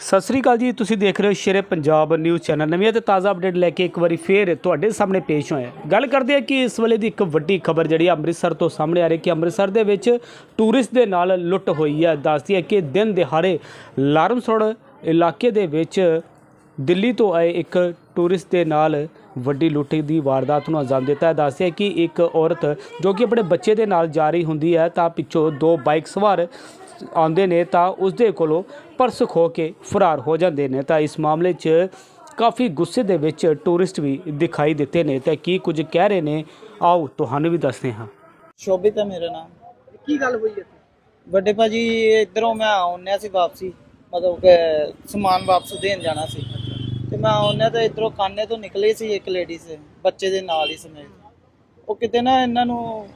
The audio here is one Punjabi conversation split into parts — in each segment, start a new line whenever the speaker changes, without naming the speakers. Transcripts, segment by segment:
ਸਤਿ ਸ੍ਰੀ ਅਕਾਲ ਜੀ, ਤੁਸੀਂ ਦੇਖ ਰਹੇ ਹੋ ਸ਼ੇਰੇ ਪੰਜਾਬ ਨਿਊਜ਼ ਚੈਨਲ ਨਵੀਂ ਅਤੇ ਤਾਜ਼ਾ ਅਪਡੇਟ ਲੈ ਕੇ ਇੱਕ ਵਾਰੀ ਫੇਰ ਤੁਹਾਡੇ ਸਾਹਮਣੇ ਪੇਸ਼ ਹੋਏ ਗੱਲ ਕਰਦੇ ਹਾਂ ਕਿ ਇਸ ਵੇਲੇ ਦੀ ਇੱਕ ਵੱਡੀ ਖਬਰ ਜਿਹੜੀ ਅੰਮ੍ਰਿਤਸਰ ਤੋਂ ਸਾਹਮਣੇ ਆ ਰਹੀ ਕਿ ਅੰਮ੍ਰਿਤਸਰ ਦੇ ਵਿੱਚ ਟੂਰਿਸਟ ਦੇ ਨਾਲ ਲੁੱਟ ਹੋਈ ਹੈ। ਦੱਸਦੀ ਹੈ ਕਿ ਦਿਨ ਦਿਹਾੜੇ ਲਾਰਮਸੋੜ ਇਲਾਕੇ ਦੇ ਵਿੱਚ ਦਿੱਲੀ ਤੋਂ ਆਏ ਇੱਕ ਟੂਰਿਸਟ ਦੇ ਨਾਲ ਵੱਡੀ ਲੁੱਟ ਦੀ ਵਾਰਦਾਤ ਨੂੰ ਅੰਜਾਮ ਦਿੱਤਾ ਹੈ। ਦੱਸਦੇ ਹੈ ਕਿ ਇੱਕ ਔਰਤ ਜੋ ਕਿ ਆਪਣੇ ਬੱਚੇ ਦੇ ਨਾਲ ਜਾ ਰਹੀ ਹੁੰਦੀ ਹੈ ਤਾਂ ਪਿੱਛੋਂ ਦੋ ਬਾਈਕ ਸਵਾਰ ਆਉਂਦੇ ਨੇ ਤਾਂ ਉਸ ਦੇ ਕੋਲੋਂ ਪਰਸ ਖੋ ਕੇ ਫਰਾਰ ਹੋ ਜਾਂਦੇ ਨੇ। ਤਾਂ ਇਸ ਮਾਮਲੇ 'ਚ ਕਾਫੀ ਗੁੱਸੇ ਦੇ ਵਿੱਚ ਟੂਰਿਸਟ ਵੀ ਦਿਖਾਈ ਦਿੱਤੇ ਨੇ। ਤਾਂ ਕੀ ਕੁਝ ਕਹਿ ਰਹੇ ਨੇ? ਆਓ ਤੁਹਾਨੂੰ ਵੀ ਦੱਸਦੇ ਹਾਂ।
ਸ਼ੋਭਿਤ ਹੈ ਮੇਰਾ ਨਾਮ।
ਕੀ ਗੱਲ ਹੋਈ ਹੈ
ਵੱਡੇ ਭਾਜੀ ਇਧਰੋਂ ਮੈਂ ਆਉਣਿਆ ਸੀ ਵਾਪਸੀ। ਮਤਲਬ ਕਿ ਸਮਾਨ ਵਾਪਸ ਦੇਣ ਜਾਣਾ ਸੀ। ਤੇ ਮੈਂ ਆਉਣਿਆ ਤੇ ਇਧਰੋਂ ਕਾਨੇ ਤੋਂ ਨਿਕਲੇ ਸੀ ਇੱਕ ਲੇਡੀਜ਼ ਬੱਚੇ ਦੇ ਨਾਲ ਹੀ ਸਮੇਤ। ਉਹ ਕਿਤੇ ਨਾ ਇਹਨਾਂ ਨੂੰ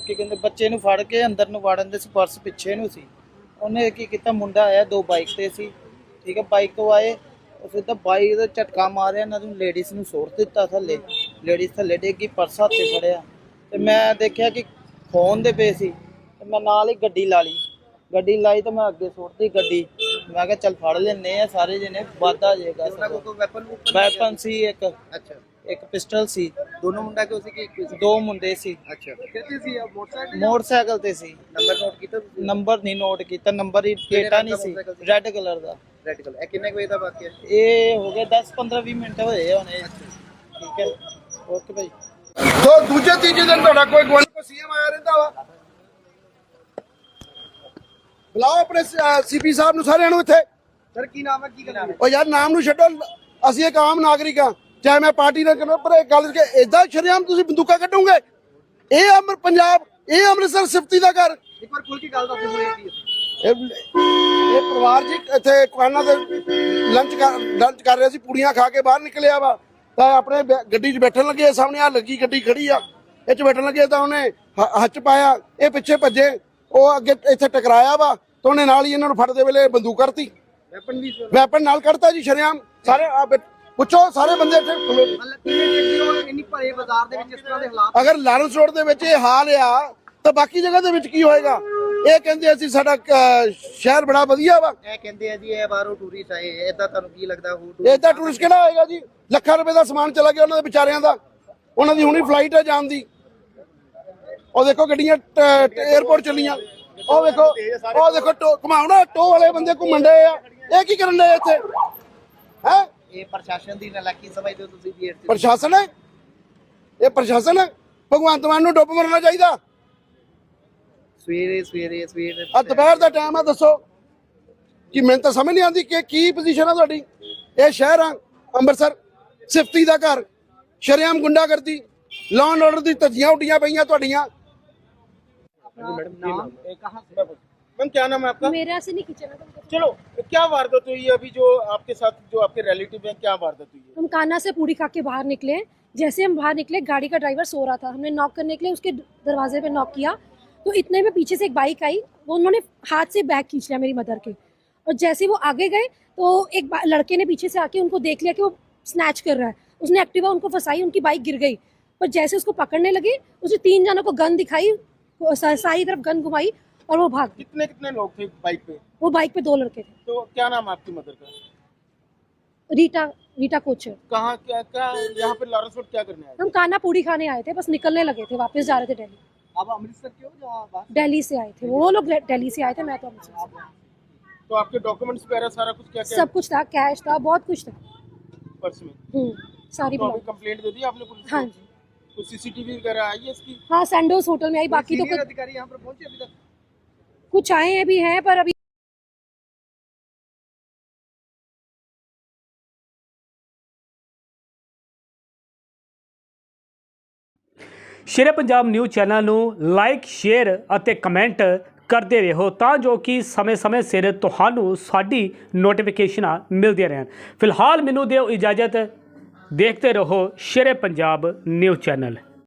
ਕੀ ਕਹਿੰਦੇ ਬੱਚੇ ਨੂੰ ਫੜ ਕੇ ਅੰਦਰ ਨੂੰ ਵਾੜਨ ਦੇ ਸੀ ਪਰਸ ਪਿੱਛੇ ਨੂੰ ਸੀ। ਉਹਨੇ ਕੀ ਕੀਤਾ, ਮੁੰਡਾ ਆਇਆ ਦੋ ਬਾਈਕ ਤੇ ਸੀ। ਠੀਕ ਹੈ ਬਾਈਕ ਤੋਂ ਆਏ, ਉਹ ਸਿੱਧਾ ਬਾਈਕ ਦਾ ਝਟਕਾ ਮਾਰਿਆ, ਇਹਨਾਂ ਨੂੰ ਲੇਡੀਜ਼ ਨੂੰ ਸੁੱਟ ਦਿੱਤਾ ਥੱਲੇ। ਲੇਡੀਜ਼ ਥੱਲੇ ਡੇਗੀ ਪਰਸ ਹੱਥੇ ਫੜਿਆ। ਤੇ ਮੈਂ ਦੇਖਿਆ ਕਿ ਫੋਨ ਦੇ ਪਏ ਸੀ। ਤੇ ਮੈਂ ਨਾਲ ਹੀ ਗੱਡੀ ਲਾ ਲਈ। ਗੱਡੀ ਲਾਈ ਤਾਂ ਮੈਂ ਅੱਗੇ ਸੁੱਟਦੀ ਗੱਡੀ। ਮੈਂ ਕਿਹਾ ਚੱਲ ਫੜ ਲੈਨੇ ਆ ਸਾਰੇ ਜਣੇ ਵਾਧਾ ਜਾਏਗਾ
ਉਹਨਾਂ ਕੋਲ ਕੋਈ ਵੈਪਨ
ਵੈਪਨ ਸੀ ਇੱਕ।
ਅੱਛਾ।
ਇੱਕ ਪਿਸਟਲ ਸੀ।
ਦੋਨੋਂ ਮੁੰਡਾ ਕਿਉਂ ਸੀ ਕਿ ਇੱਕ ਸੀ?
ਦੋ ਮੁੰਡੇ ਸੀ।
ਅੱਛਾ। ਕਿੱਥੇ ਸੀ? ਆ ਮੋਟਰਸਾਈਕਲ
ਮੋਟਰਸਾਈਕਲ ਤੇ ਸੀ।
ਨੰਬਰ ਨੋਟ ਕੀਤਾ ਤੁਸੀਂ?
ਨੰਬਰ ਨਹੀਂ ਨੋਟ ਕੀਤਾ ਨੰਬਰ ਹੀ ਪਲੇਟਾਂ ਨਹੀਂ ਸੀ।
ਮੋਟਰਸਾਈਕਲ ਸੀ?
ਰੈੱਡ ਕਲਰ ਦਾ।
ਰੈਡ ਕਲਰ ਇਹ ਕਿੰਨੇ ਕੁ ਵਜੇ ਦਾ ਵਾਕਿਆ? ਹੈ?
ਇਹ ਹੋ ਗਿਆ 10 15 20 ਮਿੰਟ ਹੋਏ ਆ ਹੁਣੇ ਠੀਕ ਹੈ। ਓਕੇ ਭਾਈ।
ਤੋ ਦੂਜੇ ਤੀਜੇ ਦਿਨ ਤੁਹਾਡਾ ਕੋਈ ਗਵਨ ਕੋ ਸੀਐਮ ਆਇਆ ਰਹਿੰਦਾ ਵਾ। ਬੁਲਾਓ ਆਪਣੇ ਸੀਪੀ ਸਾਹਿਬ ਨੂੰ ਸਾਰਿਆਂ ਨੂੰ ਇੱਥੇ।
ਸਰ ਕੀ ਨਾਮ ਹੈ ਕੀ ਹੈ?
ਉਹ ਯਾਰ ਨਾਮ ਨੂੰ ਛੱਡੋ। ਅਸੀਂ ਇੱਕ ਆਮ ਨਾਗਰਿਕ ਹਾਂ। ਚਾਹੇ ਮੈਂ ਪਾਰਟੀ ਨਾਲ ਕਰਨਾ ਪਰ ਇਹ ਗੱਲ ਕਿ ਇਦਾਂ ਸ਼ਰੇਆਮ ਤੁਸੀਂ ਬੰਦੂਕਾਂ ਕੱਢੋਗੇ। ਇਹ ਅਮਰ ਪੰਜਾਬ ਇਹ ਅੰਮ੍ਰਿਤਸਰ ਸਿਫਤੀ ਦਾ ਘਰ।
ਇੱਕ ਵਾਰ ਖੁੱਲ ਕੇ ਗੱਲ ਦੱਸੋ ਹੋਈ ਕੀ
ਇਹ ਇਹ ਪਰਿਵਾਰ ਜੀ ਇੱਥੇ ਕੁਆਨਾ ਦੇ ਲੰਚ ਕਰ ਲੰਚ ਕਰ ਰਿਹਾ ਸੀ ਪੂੜੀਆਂ ਖਾ ਕੇ ਬਾਹਰ ਨਿਕਲਿਆ ਵਾ। ਤਾਂ ਆਪਣੇ ਗੱਡੀ 'ਚ ਬੈਠਣ ਲੱਗੇ ਸਾਹਮਣੇ ਆ ਲੱਗੀ ਗੱਡੀ ਖੜੀ ਆ। ਇਹ 'ਚ ਬੈਠਣ ਲੱਗੇ ਤਾਂ ਉਹਨੇ ਹੱਥ ਪਾਇਆ ਇਹ ਪਿੱਛੇ ਭੱਜੇ। ਉਹ ਅੱਗੇ ਇੱਥੇ ਟਕਰਾਇਆ ਵਾ ਤਾਂ ਉਹਨੇ ਨਾਲ ਹੀ ਇਹਨਾਂ ਨੂੰ ਫੜਦੇ ਵੇਲੇ ਬੰਦੂਕ ਕਰਤੀ।
ਵੈਪਨ ਵੀ ਸੀ।
ਵੈਪਨ ਨਾਲ ਕੱਢਤਾ ਜੀ ਸ਼ਰੇਆਮ। ਸਾਰੇ ਆ ਬੈ- ਪੁੱਛੋ ਸਾਰੇ ਬੰਦੇ ਇੱਥੇ ਖਲੋ-
ਮਤਲਬ ਕਿੰਨੇ ਕਿੰਨੇ ਉਹ ਇੰਨੀ ਭਰੇ ਬਾਜ਼ਾਰ ਦੇ ਵਿੱਚ ਇਸ ਤਰ੍ਹਾਂ ਦੇ ਹਾਲਾਤ
ਅਗਰ ਲਾਰੈਂਸ ਰੋਡ ਦੇ ਵਿੱਚ ਇਹ ਹਾਲ ਆ ਤਾਂ ਬਾਕੀ ਜਗ੍ਹਾ ਦੇ ਵਿੱਚ ਕੀ ਹੋਏਗਾ? ਇਹ ਕਹਿੰਦੇ ਅਸੀਂ ਸਾਡਾ ਸ਼ਹਿਰ ਬੜਾ ਵਧੀਆ ਵਾ।
ਇਹ ਕਹਿੰਦੇ ਆ ਜੀ ਇਹ ਬਾਹਰੋਂ ਟੂਰਿਸਟ ਆਏ। ਏਦਾਂ ਤੁਹਾਨੂੰ ਕੀ ਲੱਗਦਾ ਹੋ
ਏਦਾਂ ਟੂਰਿਸਟ ਕਿਹੜਾ ਹੋਏਗਾ ਜੀ? ਲੱਖਾਂ ਰੁਪਏ ਦਾ ਸਮਾਨ ਚਲਾ ਗਿਆ ਉਹਨਾਂ ਦੇ ਵਿਚਾਰਿਆਂ ਦਾ। ਉਹਨਾਂ ਦੀ ਹੁਣੀ ਫਲਾਈਟ ਹੈ ਜਾਣ ਦੀ। ਉਹ ਦੇਖੋ ਗੱਡੀਆਂ 에어ਪੋਰਟ ਚੱਲੀਆਂ। ਉਹ ਦੇਖੋ ਉਹ ਦੇਖੋ ਟੋ ਘਮਾਉਣਾ ਟੋ ਵਾਲੇ ਬੰਦੇ ਘੁੰਮਣ ਡਏ ਆ। ਇਹ ਕੀ ਕਰਨ ਡਏ ਇੱਥੇ? ਹੈ?
ਇਹ ਪ੍ਰਸ਼ਾਸਨ ਦੀ ਨਲਾਇਕੀ ਸਮਝਦੇ ਹੋ ਤੁਸੀਂ ਵੀ
ਪ੍ਰਸ਼ਾਸਨ ਹੈ? ਇਹ ਪ੍ਰਸ਼ਾਸਨ ਹੈ? ਭਗਵੰਤ ਮਾਨ ਨੂੰ ਡੁੱਬ ਮਰਨਾ ਚਾਹੀਦਾ?
ਸਵੇਰੇ ਸਵੇਰੇ ਸਵੇਰੇ
ਆ ਦੁਪਹਿਰ ਦਾ ਟਾਈਮ ਆ ਦੱਸੋ। ਕਿ ਮੈਨੂੰ ਤਾਂ ਸਮਝ ਨਹੀਂ ਆਉਂਦੀ ਕਿ ਕੀ ਪੋਜੀਸ਼ਨ ਆ ਤੁਹਾਡੀ। ਇਹ ਸ਼ਹਿਰ ਆ ਅੰਮ੍ਰਿਤਸਰ ਸਿਫਤੀ ਦਾ ਘਰ ਸ਼ਰੇਆਮ ਗੁੰਡਾਗਰਦੀ ਲਾਅ ਐਂਡ ਆਰਡਰ ਦੀ ਧੱਜੀਆਂ ਉੱਡੀਆਂ ਪਈਆਂ ਤੁਹਾਡੀਆਂ।
मैम क्या नाम है आपका?
मेरा से नहीं किचन है
चलो क्या वारदात हुई अभी जो आपके साथ जो आपके रिलेटिव हैं क्या वारदात हुई है?
हम काना से पूरी खा के बाहर निकले। जैसे हम बाहर निकले गाड़ी का ड्राइवर सो रहा था। हमने नॉक करने के लिए उसके दरवाजे पे नॉक किया। तो इतने में पीछे से एक बाइक आई। वो उन्होंने हाथ से बैग खींच लिया मेरी मदर के। और जैसे वो आगे गए तो एक लड़के ने पीछे से आके उनको देख लिया कि वो स्नैच कर रहा है। उसने एक्टिवा उनको फंसाई उनकी बाइक गिर गई। पर जैसे उसको पकड़ने लगे उसने तीन जनों को गन दिखाई। सारी तरफ़ गन घुमाई और वो भाग
कितने कितने लोग थे बाइक पे?
वो बाइक पे दो लड़के थे।
तो क्या नाम आपकी मदर का?
रीटा रीटा कोचर।
कहाँ क्या क्या यहाँ पे लॉरेंस रोड क्या करने आए
हम काना पूड़ी खाने आए थे बस निकलने लगे थे वापस जा रहे थे दिल्ली।
आप अमृतसर के हो
दिल्ली से आए थे। वो लोग दिल्ली से आए थे मैं तो अमृतसर
तो आपके डॉक्यूमेंट्स वगैरह सारा कुछ क्या
सब कुछ था कैश था बहुत कुछ था।
पर्स में?
हम्म, सारी
तो कंप्लेंट दे दी आपने पुलिस
हाँ जी।
कुछ सीसीटीवी वगैरह आई है इसकी
हाँ सैंडोज होटल में आई बाकी तो
सीनियर
कुछ
अधिकारी यहाँ पर पहुंचे अभी तक
कुछ आए हैं भी हैं पर अभी
ਸ਼ੇਰੇ ਪੰਜਾਬ ਨਿਊਜ਼ ਚੈਨਲ ਨੂੰ ਲਾਈਕ ਸ਼ੇਅਰ ਅਤੇ ਕਮੈਂਟ ਕਰਦੇ ਰਹੋ ਤਾਂ ਜੋ ਕਿ ਸਮੇਂ-ਸਮੇਂ ਸਿਰ ਤੁਹਾਨੂੰ ਸਾਡੀ ਨੋਟੀਫਿਕੇਸ਼ਨਾਂ ਮਿਲਦੀਆਂ ਰਹਿਣ ਫਿਲਹਾਲ ਮੈਨੂੰ ਦਿਓ ਇਜਾਜ਼ਤ ਦੇਖਦੇ ਰਹੋ ਸ਼ੇਰੇ ਪੰਜਾਬ ਨਿਊਜ਼ ਚੈਨਲ।